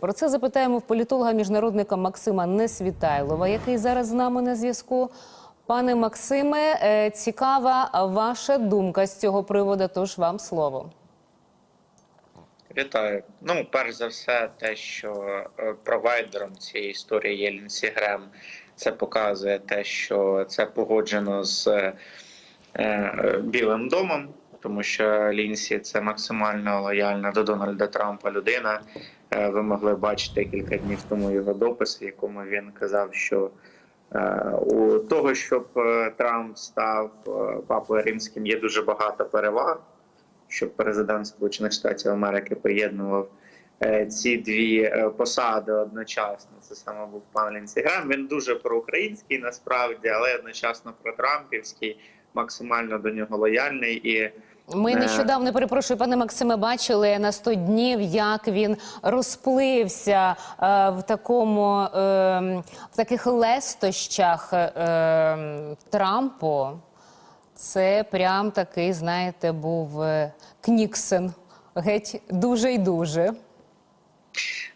Про це запитаємо в політолога міжнародника Максима Несвітайлова, який зараз з нами на зв'язку. Пане Максиме, е, цікава ваша думка з цього приводу. Тож вам слово. Вітаю. Ну, перш за все, те, що е, провайдером цієї історії є Лінсі це показує те, що це погоджено з е, Білим домом, тому що Лінсі це максимально лояльна до Дональда Трампа людина. Е, ви могли бачити кілька днів тому його допис, в якому він казав, що е, у того, щоб е, Трамп став папою римським, є дуже багато переваг щоб президент Сполучених Штатів Америки поєднував ці дві посади одночасно. Це саме був пан Лінсі Грем. Він дуже проукраїнський насправді, але одночасно протрампівський, максимально до нього лояльний і. Ми Е. нещодавно перепрошую, пане Максиме, бачили на 100 днів, як він розплився е, в такому е, в таких лестощах е, Трампу. Це прям такий, знаєте, був е, Кніксен. Геть дуже й дуже.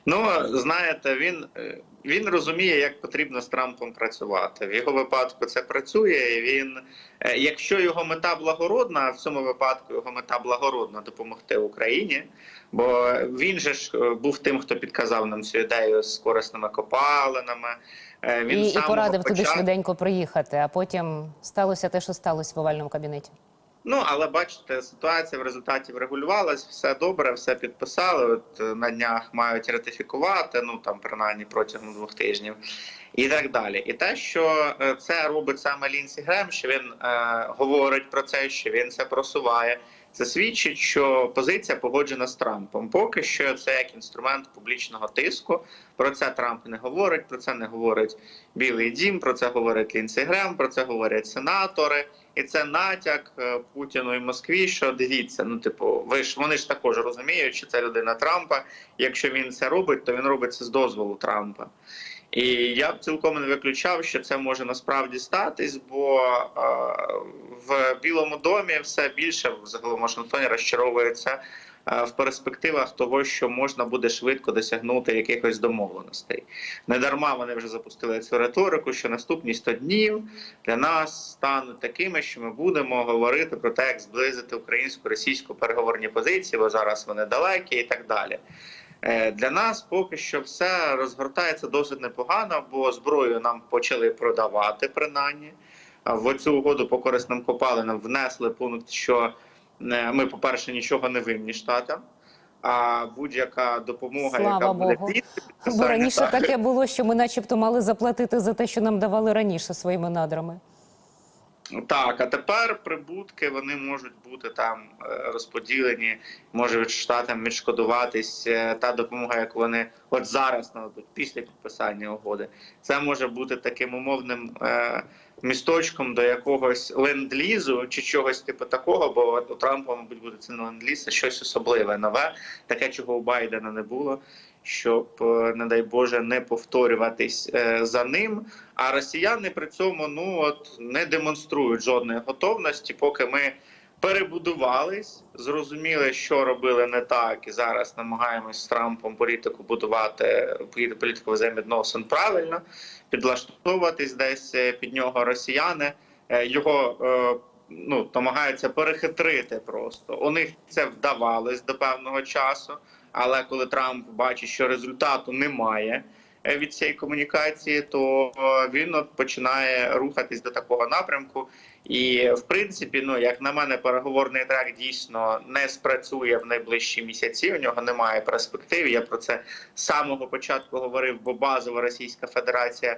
Ну, знаєте, він, е, він розуміє, як потрібно з Трампом працювати. В його випадку це працює. і Він, е, якщо його мета благородна, а в цьому випадку його мета благородна допомогти Україні, бо він же ж е, був тим, хто підказав нам цю ідею з корисними копалинами. Він І, і порадив туди швиденько приїхати, а потім сталося те, що сталося в овальному кабінеті. Ну, але бачите, ситуація в результаті врегулювалась, все добре, все підписали. От е, на днях мають ратифікувати, ну там принаймні протягом двох тижнів, і так далі. І те, що е, це робить саме Лінсі Грем, що він е, говорить про це, що він це просуває. Це свідчить, що позиція погоджена з Трампом. Поки що це як інструмент публічного тиску. Про це Трамп не говорить. Про це не говорить Білий Дім. Про це говорить Лінсі Грем. Про це говорять сенатори. І це натяк е, Путіну і Москві. Що дивіться, ну типу, ви ж вони ж також розуміють, що це людина Трампа. Якщо він це робить, то він робить це з дозволу Трампа. І я б цілком не виключав, що це може насправді статись, бо е, в Білому домі все більше взагалом Вашингтоні розчаровується е, в перспективах того, що можна буде швидко досягнути якихось домовленостей. Недарма вони вже запустили цю риторику, що наступні 100 днів для нас стануть такими, що ми будемо говорити про те, як зблизити українсько-російську переговорні позиції, бо зараз вони далекі і так далі. Е, Для нас поки що все розгортається досить непогано, бо зброю нам почали продавати принаймні. В цю угоду по корисним копалинам внесли пункт, що е, ми, по-перше, нічого не винні штатам. А будь-яка допомога, Слава яка буде Богу. після Бо раніше так, таке було, що ми, начебто, мали заплатити за те, що нам давали раніше своїми надрами. Так, а тепер прибутки вони можуть бути там е, розподілені, може від штатам відшкодуватись е, та допомога, яку вони от зараз нададуть після підписання угоди. Це може бути таким умовним е, місточком до якогось ленд-лізу чи чогось типу такого, бо у Трампа, мабуть, буде це ленд-ліз, щось особливе нове, таке, чого у Байдена не було. Щоб, е, не дай Боже, не повторюватись е, за ним. А росіяни при цьому ну от не демонструють жодної готовності, поки ми перебудувались, зрозуміли, що робили не так, і зараз намагаємось з Трампом політику будувати політику взаємовідносин правильно, підлаштовуватись десь е, під нього росіяни. Його ну намагаються перехитрити просто. У них це вдавалось до певного часу. Але коли Трамп бачить, що результату немає е, від цієї комунікації, то е, він починає рухатись до такого напрямку. І в принципі, ну як на мене, переговорний трек дійсно не спрацює в найближчі місяці. У нього немає перспектив. Я про це з самого початку говорив, бо базова Російська Федерація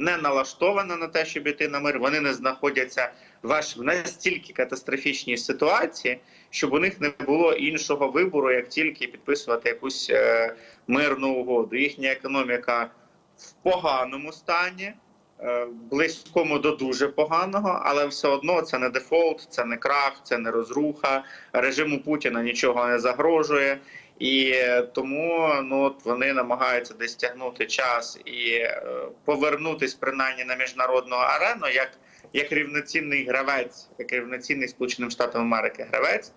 не налаштована на те, щоб іти на мир. Вони не знаходяться в настільки катастрофічній ситуації, щоб у них не було іншого вибору, як тільки підписувати якусь е, мирну угоду. Їхня економіка в поганому стані, е, близькому до дуже поганого, але все одно це не дефолт, це не крах, це не розруха. Режиму Путіна нічого не загрожує. І е, тому ну от вони намагаються десь тягнути час і е, повернутись принаймні на міжнародну арену, як як рівноцінний гравець, як рівноцінний Сполученим Штатам Америки гравець.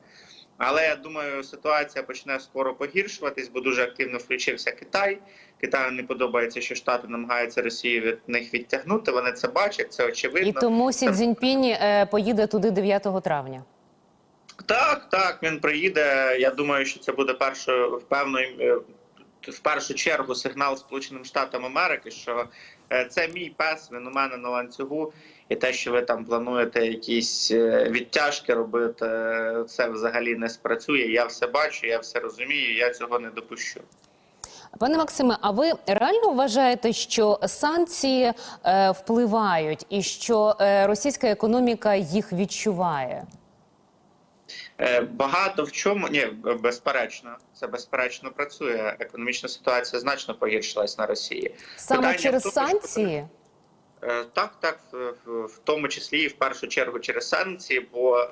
Але я думаю, ситуація почне скоро погіршуватись, бо дуже активно включився Китай. Китаю не подобається, що Штати намагаються Росію від них відтягнути. Вони це бачать, це очевидно. І тому Сі Цзіньпінь е, поїде туди 9 травня. Так, так, він приїде. Я думаю, що це буде першою в певної е, в першу чергу сигнал Сполученим Штатам Америки, що е, це мій пес, він у мене на ланцюгу, і те, що ви там плануєте якісь е, відтяжки робити, це взагалі не спрацює. Я все бачу, я все розумію. Я цього не допущу. Пане Максиме, а ви реально вважаєте, що санкції е, впливають і що е, російська економіка їх відчуває? Е, Багато в чому ні, безперечно, це безперечно працює. Економічна ситуація значно погіршилась на Росії. Саме Питання через тому, санкції? Е, Так, так, в, тому числі і в першу чергу через санкції, бо е,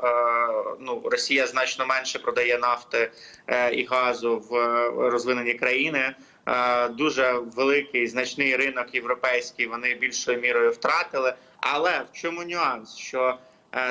ну Росія значно менше продає нафти і газу в розвинені країни. Дуже великий значний ринок європейський. Вони більшою мірою втратили. Але в чому нюанс? Що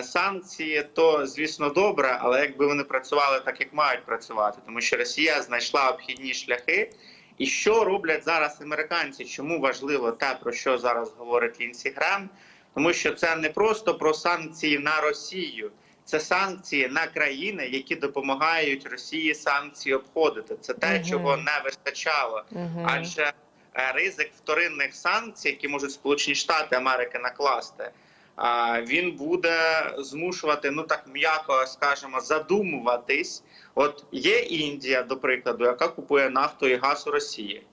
санкції то звісно добре, але якби вони працювали так, як мають працювати, тому що Росія знайшла обхідні шляхи. І що роблять зараз американці? Чому важливо те, про що зараз говорить Лінсі Грем? Тому що це не просто про санкції на Росію, це санкції на країни, які допомагають Росії санкції обходити. Це те, Мгм. чого не вистачало. Мгм. Адже е, ризик вторинних санкцій, які можуть Сполучені Штати Америки накласти, він буде змушувати, ну так м'яко скажемо, задумуватись. От є Індія, до прикладу, яка купує нафту і газ у Росії.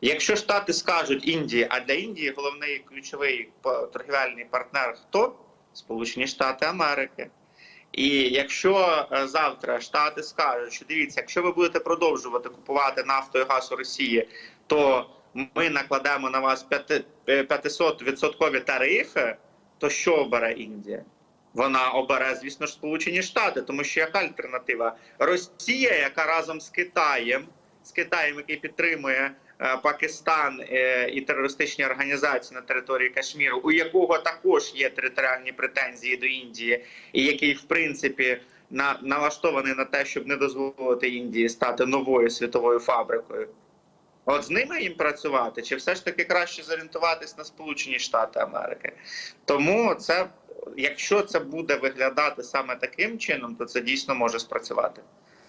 Якщо Штати скажуть Індії, а для Індії головний ключовий торгівельний партнер хто? Сполучені Штати Америки. І якщо е, завтра Штати скажуть, що дивіться, якщо ви будете продовжувати купувати нафту і газ у Росії, то ми накладемо на вас 500 відсоткові тарифи, то що обере Індія? Вона обере, звісно ж, Сполучені Штати, тому що яка альтернатива? Росія, яка разом з Китаєм, з Китаєм, який підтримує е, Пакистан е, і терористичні організації на території Кашміру, у якого також є територіальні претензії до Індії, і який, в принципі, на, налаштований на те, щоб не дозволити Індії стати новою світовою фабрикою. От з ними їм працювати, чи все ж таки краще зорієнтуватись на Сполучені Штати Америки? Тому це, якщо це буде виглядати саме таким чином, то це дійсно може спрацювати.